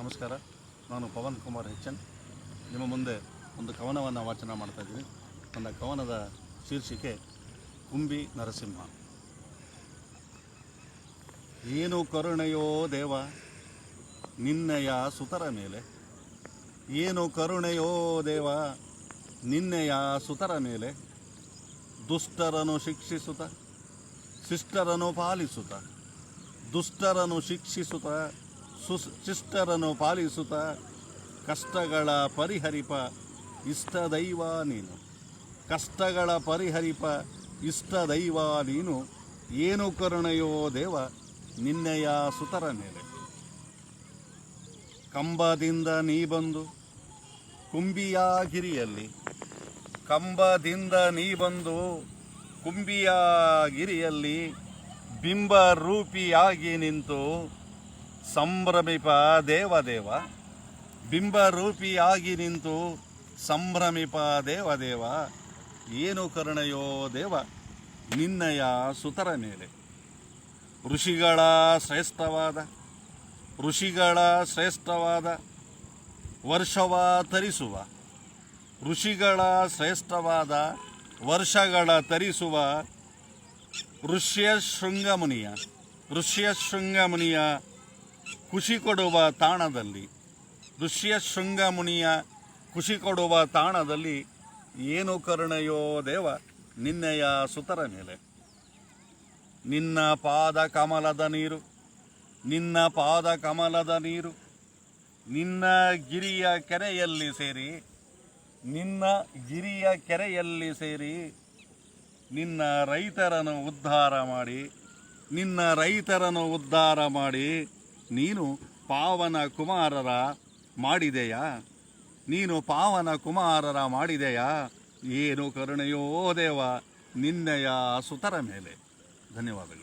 ನಮಸ್ಕಾರ. ನಾನು ಪವನ್ ಕುಮಾರ್ ಹೆಚ್ಚನ್ ನಿಮ್ಮ ಮುಂದೆ ಒಂದು ಕವನವನ್ನು ವಾಚನ ಮಾಡ್ತಾ ಇದ್ದೀನಿ. ನನ್ನ ಕವನದ ಶೀರ್ಷಿಕೆ ಕುಂಬಿ ನರಸಿಂಹ. ಏನು ಕರುಣೆಯೋ ದೇವ, ನಿನ್ನೆಯ ಸುತರ ಮೇಲೆ. ಏನು ಕರುಣೆಯೋ ದೇವ, ನಿನ್ನೆಯ ಸುತರ ಮೇಲೆ. ದುಷ್ಟರನ್ನು ಶಿಕ್ಷಿಸುತ್ತ ಶಿಷ್ಟರನ್ನು ಪಾಲಿಸುತ್ತ ದುಷ್ಟರನ್ನು ಶಿಕ್ಷಿಸುತ್ತ ಸುಸ್ ಶಿಷ್ಟರನ್ನು ಪಾಲಿಸುತ್ತ ಕಷ್ಟಗಳ ಪರಿಹರಿಪ ಇಷ್ಟ ದೈವ ನೀನು. ಕಷ್ಟಗಳ ಪರಿಹರಿಪ ಇಷ್ಟ ದೈವ ನೀನು. ಏನು ಕರುಣೆಯೋ ದೇವ, ನಿನ್ನೆಯ ಸುತರ ಮೇಲೆ. ಕಂಬದಿಂದ ನೀ ಬಂದು ಕುಂಬಿಯ ಗಿರಿಯಲ್ಲಿ. ಕಂಬದಿಂದ ನೀ ಬಂದು ಕುಂಬಿಯ ಗಿರಿಯಲ್ಲಿ ಬಿಂಬ ರೂಪಿಯಾಗಿ ನಿಂತು ಸಂಭ್ರಮಿಪ ದೇವದೇವ ದೇವ, ಬಿಂಬರೂಪಿಯಾಗಿ ನಿಂತು ಸಂಭ್ರಮಿಪ ದೇವದೇವ ಏನು ಕರುಣೆಯೋ ದೇವ, ನಿನ್ನಯ ಸುತರ ಮೇಲೆ. ಋಷಿಗಳ ಶ್ರೇಷ್ಠವಾದ ಋಷಿಗಳ ಶ್ರೇಷ್ಠವಾದ, ವರ್ಷವ ತರಿಸುವ, ಋಷಿಗಳ ಶ್ರೇಷ್ಠವಾದ ವರ್ಷಗಳ ತರಿಸುವ ಋಷ್ಯ ಶೃಂಗಮುನಿಯ ಋಷ್ಯ ಶೃಂಗಮುನಿಯ ಖುಷಿ ಕೊಡುವ ತಾಣದಲ್ಲಿ ಋಷ್ಯ ಶೃಂಗಮುನಿಯ ಖುಷಿ ಕೊಡುವ ತಾಣದಲ್ಲಿ ಏನು ಕರುಣೆಯೋ ದೇವ, ನಿನ್ನೆಯ ಸುತರ ಮೇಲೆ. ನಿನ್ನ ಪಾದ ಕಮಲದ ನೀರು, ನಿನ್ನ ಪಾದ ಕಮಲದ ನೀರು, ನಿನ್ನ ಗಿರಿಯ ಕೆರೆಯಲ್ಲಿ ಸೇರಿ, ನಿನ್ನ ಗಿರಿಯ ಕೆರೆಯಲ್ಲಿ ಸೇರಿ, ನಿನ್ನ ರೈತರನ್ನು ಉದ್ಧಾರ ಮಾಡಿ, ನಿನ್ನ ರೈತರನ್ನು ಉದ್ಧಾರ ಮಾಡಿ ನೀನು ಪಾವನ ಕುಮಾರರ ಮಾಡಿದೆಯಾ? ನೀನು ಪಾವನ ಕುಮಾರರ ಮಾಡಿದೆಯಾ? ಏನು ಕರುಣೆಯೋ ದೇವ, ನಿನ್ನೆಯ ಸುತರ ಮೇಲೆ. ಧನ್ಯವಾದಗಳು.